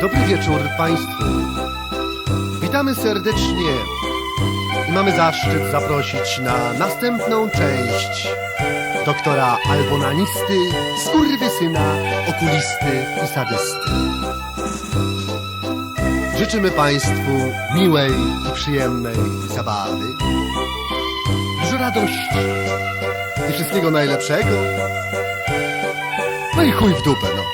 Dobry wieczór Państwu. Witamy serdecznie i mamy zaszczyt zaprosić na następną część doktora albonanisty, skurwysyna, okulisty i sadysty. Życzymy Państwu miłej i przyjemnej zabawy, dużo radości i wszystkiego najlepszego. No i chuj w dupę, no.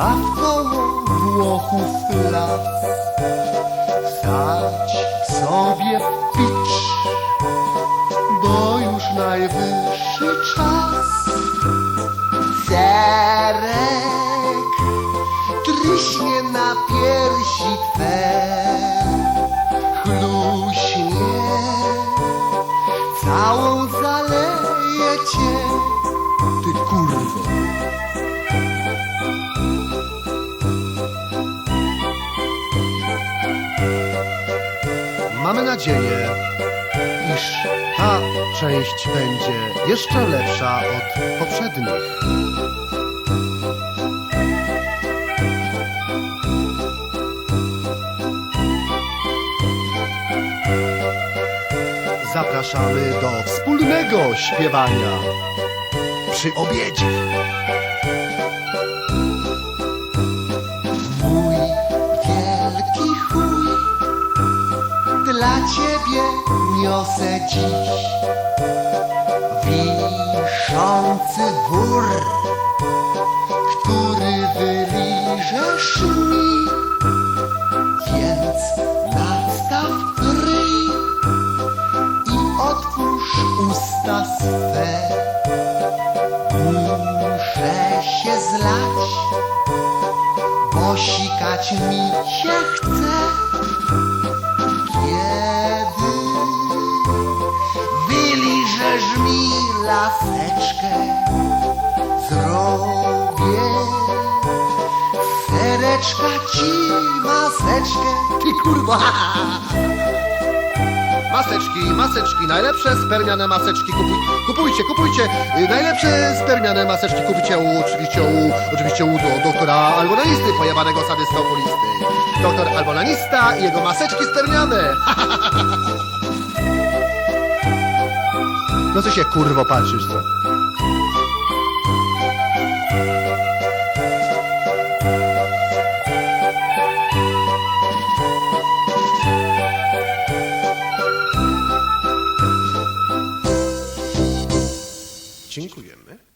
A koło włochów las wsadź sobie picz bo już najwyższy czas. Mamy nadzieję, iż ta część będzie jeszcze lepsza od poprzednich. Zapraszamy do wspólnego śpiewania przy obiedzie. Ciebie niosę dziś. Wiszący wór, który wyliżesz mi, więc nastaw ryj i otwórz usta swe. Muszę się zlać bo sikać mi się chce, laseczkę, zrobię sereczka ci maseczkę, ty kurwa. Maseczki, maseczki, najlepsze spermiane maseczki. Kupuj, kupujcie, kupujcie. Y, Najlepsze spermiane maseczki kupicie u, oczywiście u, oczywiście u do, doktora albonanisty, pojebanego sadysty okulisty. Doktor albonanista i jego maseczki spermiane. No co się kurwo patrzysz, co? Dziękujemy.